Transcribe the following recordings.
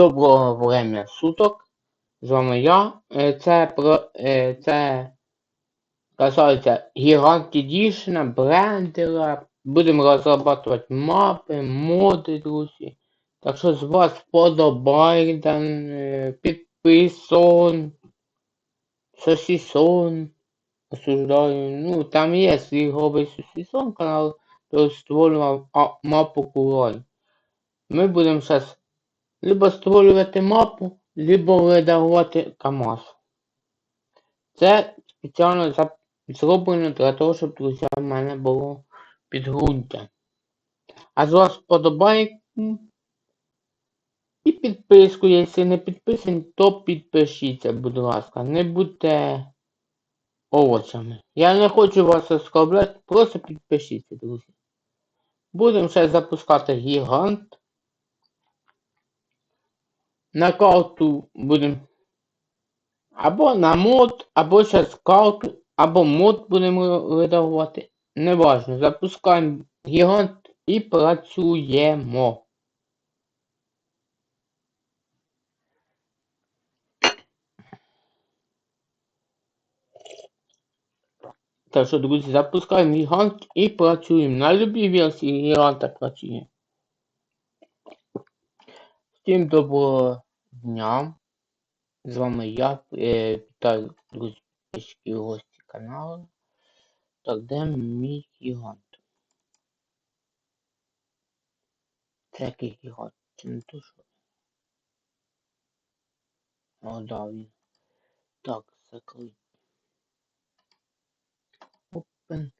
доброго врем'я суток. З вами я. Е, Це про е, це касається Gigant Edition, брендера. Будемо розробляти мапи, моди, друзі. Так що з вас вподобайка, е, підписон, сосісон. Осуждаю. Ну, там є свій ігровий сосісон канал, то створював мапу Курой. Ми будемо зараз либо створювати мапу, либо редагувати КАМАЗ. Це спеціально зроблено для того, щоб друзі, в мене було підґрунтя. А з вас вподобайку і підписку, якщо не підписані, то підпишіться, будь ласка. Не будьте овочами. Я не хочу вас оскорбляти, просто підпишіться, друзі. Будемо ще запускати гігант. На карту будемо або на мод, або зараз карту, або мод будемо редагувати. Неважно. Запускаємо гігант і працюємо. Так що, друзі, запускаємо гігант і працюємо. На любій версії гіганта працює. Всім доброго дня. З вами я. Е, вітаю, друзі, і гості каналу. Так, де мій гігант? Це який гігант? Це не то, що. О, да, він. Так, закрить. Open.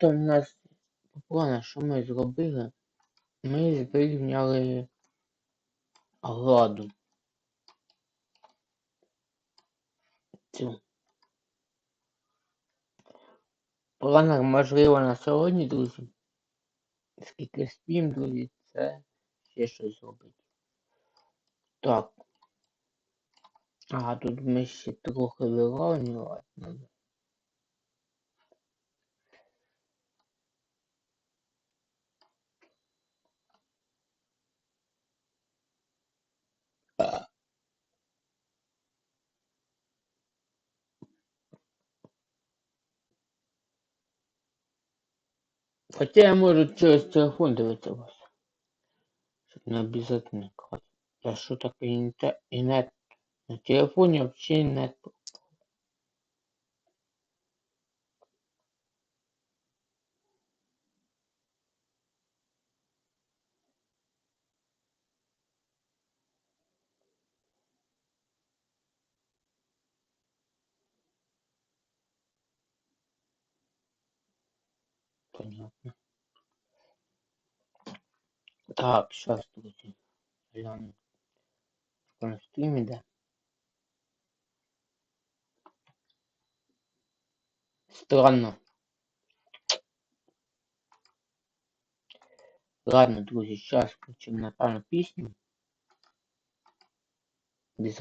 Там у нас по плану, що ми зробили? Ми звільняли гладу. Цю. Планер можливо на сьогодні, друзі. Скільки спім, друзі, це ще щось зробить. Так. Ага, тут ми ще трохи вирівнювати надо. Хотя я можу через телефон дивитися вас. Щоб не класть. А що таке інте- інет? На телефоні взагалі нет. Понятно. Так, сейчас, друзі. Гляну. Що на стрім іде. Странно. Ладно, друзі, зараз включимо, напевно, пісню. Без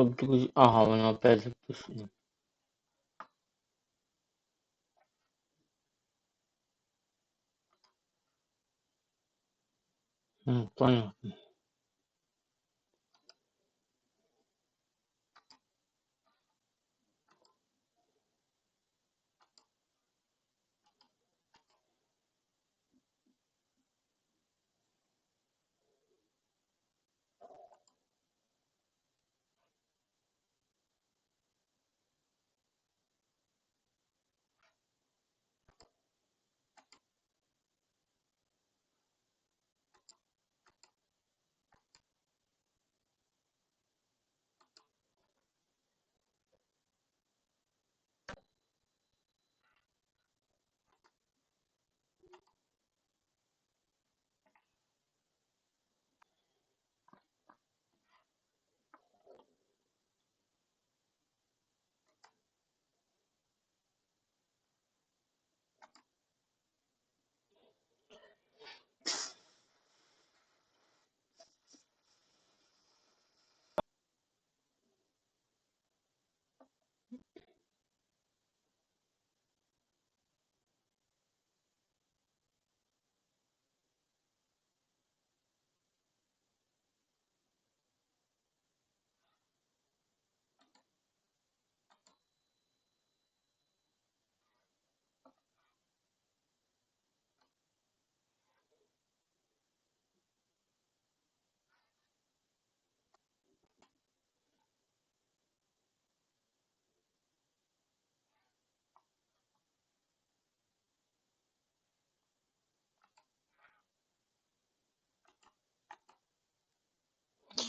Produtos a ah, havana é pedra por cima. Não.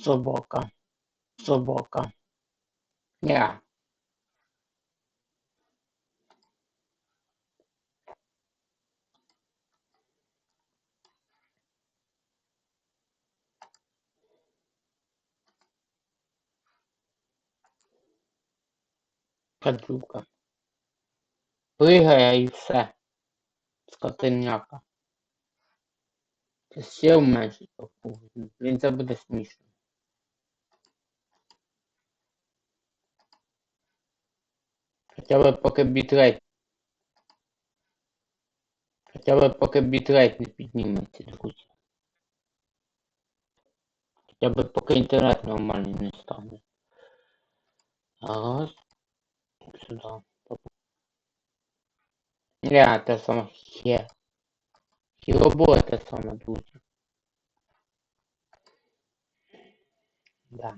Собака. Собака. Я. Кадюка. Пригає і все. Скотиняка. Ще менше. Блін, це буде смішно. Хоча б поки бітрейт. Хоча б поки бітрейт не підніметься, друзі. Хоча б поки інтернет нормальний не стане. Раз. Сюди. Я, те саме хе. Хіробо те саме, друзі. Да.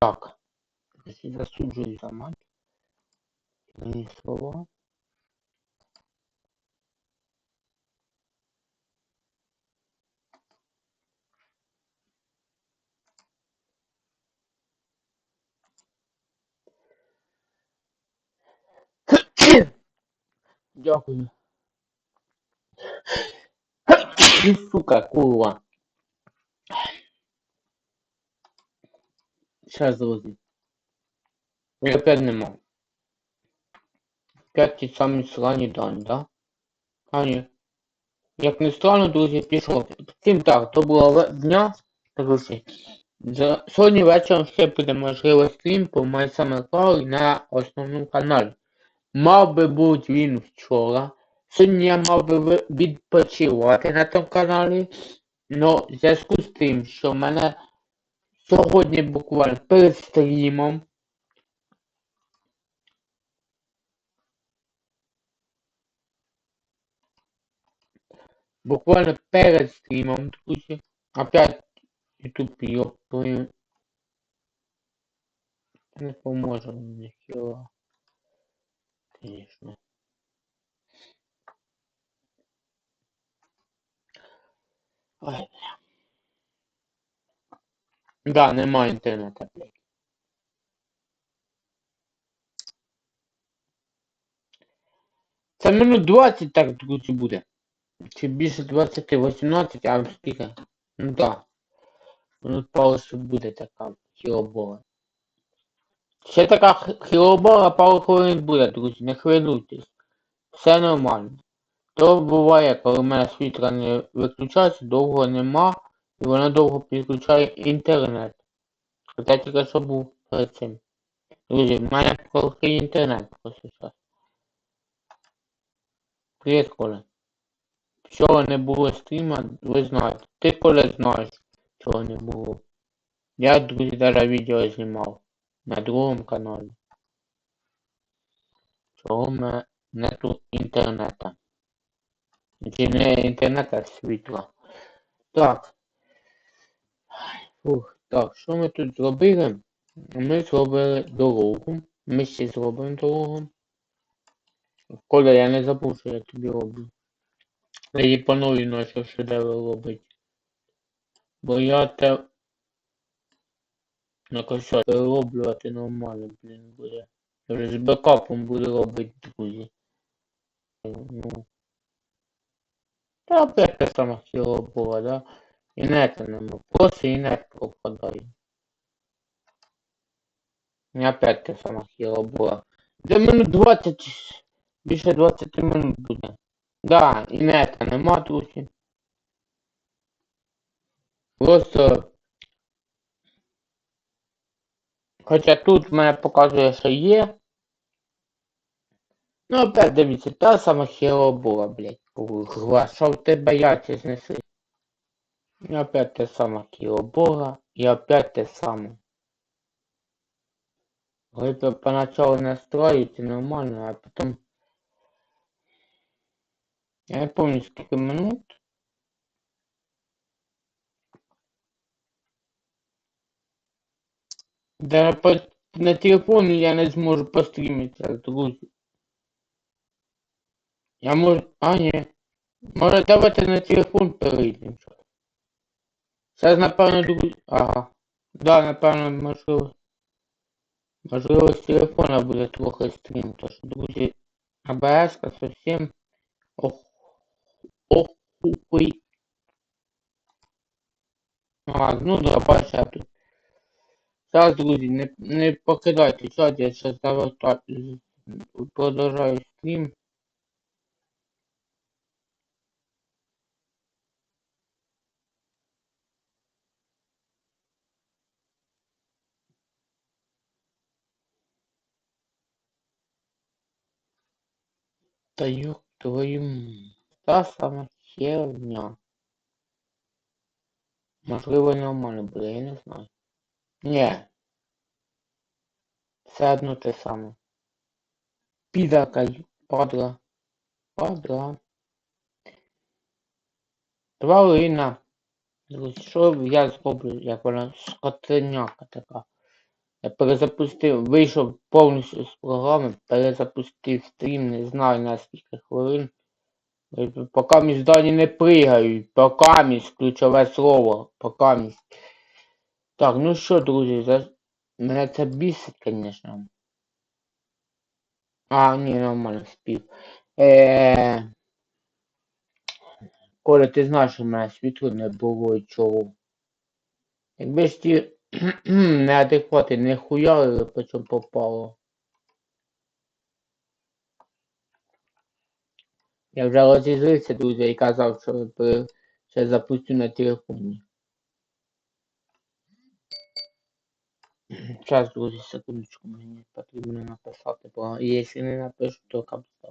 Так. Всі засуджую за мать. Мені слова. Дякую. Сука, курва. Сейчас, друзі. Я опять нема. Опять ті самі срані дані, да? А ні. Як не странно, друзі, пішов. Всім так, доброго дня, друзі. За... Сьогодні вечором ще буде можливо стрім по MySummer на основному каналі. Мав би бути він вчора. Сьогодні я мав би відпочивати на тому каналі. Но в зв'язку з тим, що в мене сьогодні буквально перед стрімом. Буквально перед стрімом, друзі. Опять YouTube йопою. Не поможе мені хіба. Конечно. Ой. Да, немає інтернету. Це минут 20 так, друзі, буде. Чи більше 20, 18, а скільки? Ну да. Минут пару що буде така хілобора. Ще така х- хілобора пару хвилин буде, друзі, не хвилюйтесь. Все нормально. То буває, коли в мене світло не виключається, довго нема, І вона довго підключає інтернет. Хоча тільки що був перед цим. Друзі, в мене плохий інтернет просто зараз. Привіт, Коля. Вчора не було стріма, ви знаєте. Ти, Коля, знаєш, чого не було. Я, друзі, даже відео знімав на другому каналі. Чого в нету інтернету. Чи не інтернету, а світла. Так. Фух, так, що ми тут зробили? Ми зробили дорогу. Ми ще зробимо дорогу. Коля, я не забув, що я тобі роблю. Я її планую ночі шедевр робити. Бо я те якось перероблювати нормально, блін, буде. Вже з бекапом буду робити, друзі. Ну. Та та сама хіро була, да? Нема. Просто і нет пропадає. І опять та сама хіро була. Де минут 20, більше 20 минут буде. Да, і нета нема, друзі. Просто... Хоча тут мене показує, що є. Ну опять дивіться, та сама хіро була, блядь. Глаз, що в тебе яйця знесли. І опять те хіро була. І опять те саме. Вы поначалу настроите нормально, а потом... Я не помню сколько минут. Да по... на телефоне я не зможу постримити, друзі. Я можу... А, ні. Може давайте на телефон перейдемо. Зараз, напевно, друзі... Ага. Да, напевно, можливо. Можливо, з телефона буде трохи стрім, тож, друзі, АБС совсем ох... А, ну да, бачите, тут. Зараз, друзі, не, не покидайте чат, я зараз завертаю, продовжаю стрім. Та ёб твою... м- Та сама херня. Можливо, нормально буде, я не знаю. Ні. Все одно те саме. Підака, падла. Падла. Тварина. Що я зроблю, як вона скотиняка така. Перезапустив, вийшов повністю з програми, перезапустив стрім, не знаю на скільки хвилин. Поки між дані не пригають, поки між ключове слово, поки між. Так, ну що, друзі, за... мене це бісить, звісно. А, ні, нормально спів. Е... Коля, ти знаєш, що в мене світло не було і чого. Якби ж ті неадеквати не хуярили, по чому попало. Я вже розізлився, друзі, і казав, що ще запустю на телефоні. Зараз, друзі, секундочку, мені потрібно написати, бо якщо не напишу, то капста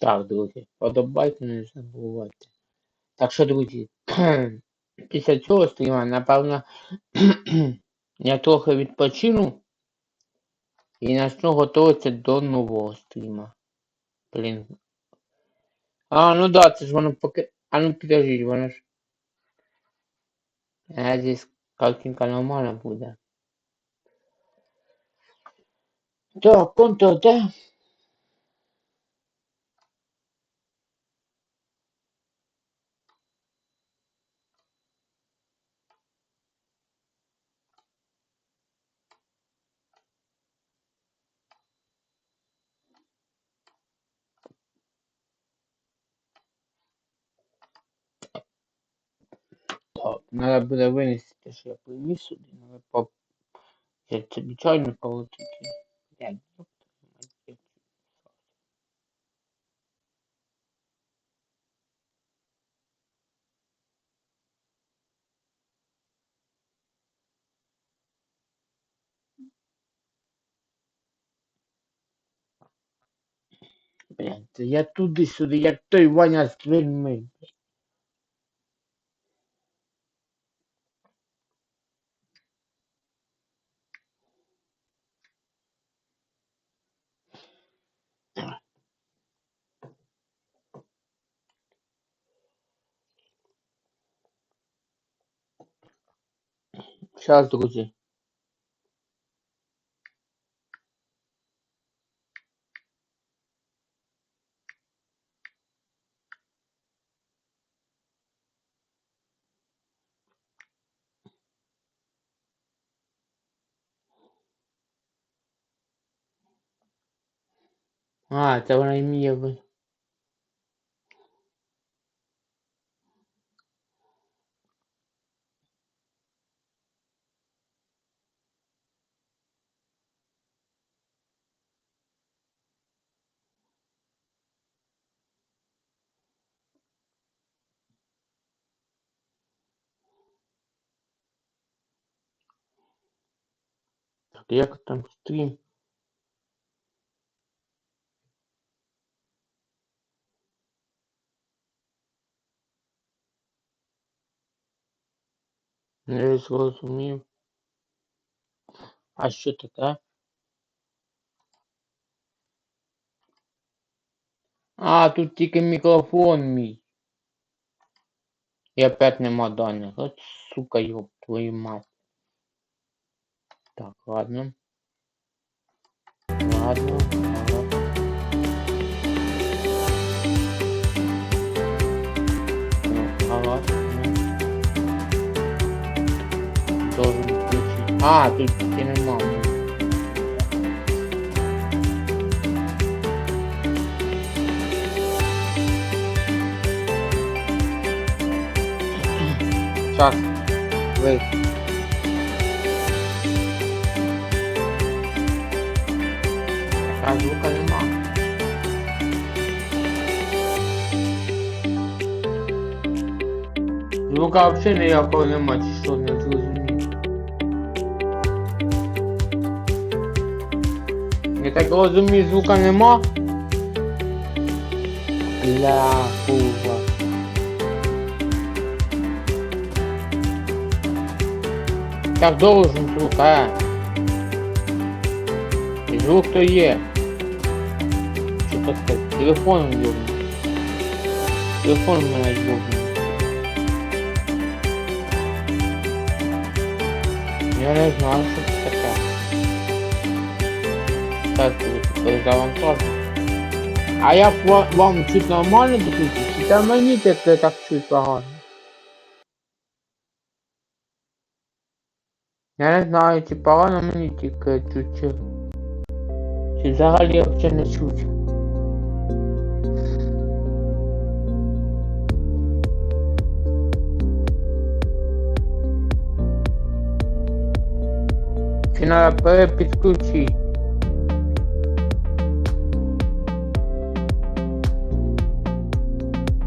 Так, друзі, подобайте, не забувайте. Так що, друзі, після цього стріма, напевно, я трохи відпочину і почну готуватися до нового стріма. Блін. А, ну да, це ж воно поки. А ну підождіть, воно ж. А здесь картинка нормально буде. Так, контр Д. Так, надо буде винести що я привіз сюди, надо по... Я тобі чайно полетіти. Блядь, ёб я Блядь, це я туди-сюди, як той Ваня з дверьми. Щас, друзі. А, це вона і як там стрім? Не зрозумів. А що таке? А, тут тільки мікрофон мій. І опять нема даних. От сука, ёб твою мать. Так, ладно. Ладно. Ну, ага. Должен включить. А, тут тільки нема. Час. Звука взагалі ніякого нема, чи що не зрозумів. Я так розумію, звука нема. Бля, курва. Так должен звук, а? І звук то є. Що так сказати? Телефон йобнув. Телефон в мене йобнув. Я не знаю, що це таке. Так, перезавантажу. А ва- вам чуть нормально? Чи та мені таке так чуть погано? Я не знаю, чи погано мені тільки чуть. Чи взагалі взагалі не чуть. Чи треба перепідключити?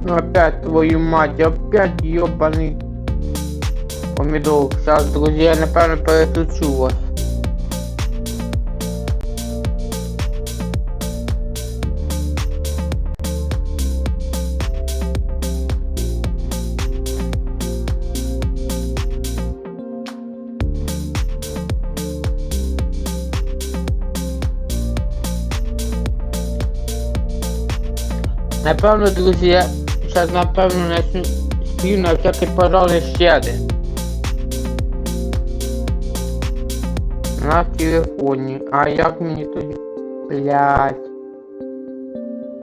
Ну опять твою мать, опять ебаный помидор. Сейчас, друзья, напевно переключу вас. Напевно, друзі, зараз напевно не спів на всякий пожарний ще один. На телефоні. А як мені тоді? Блять.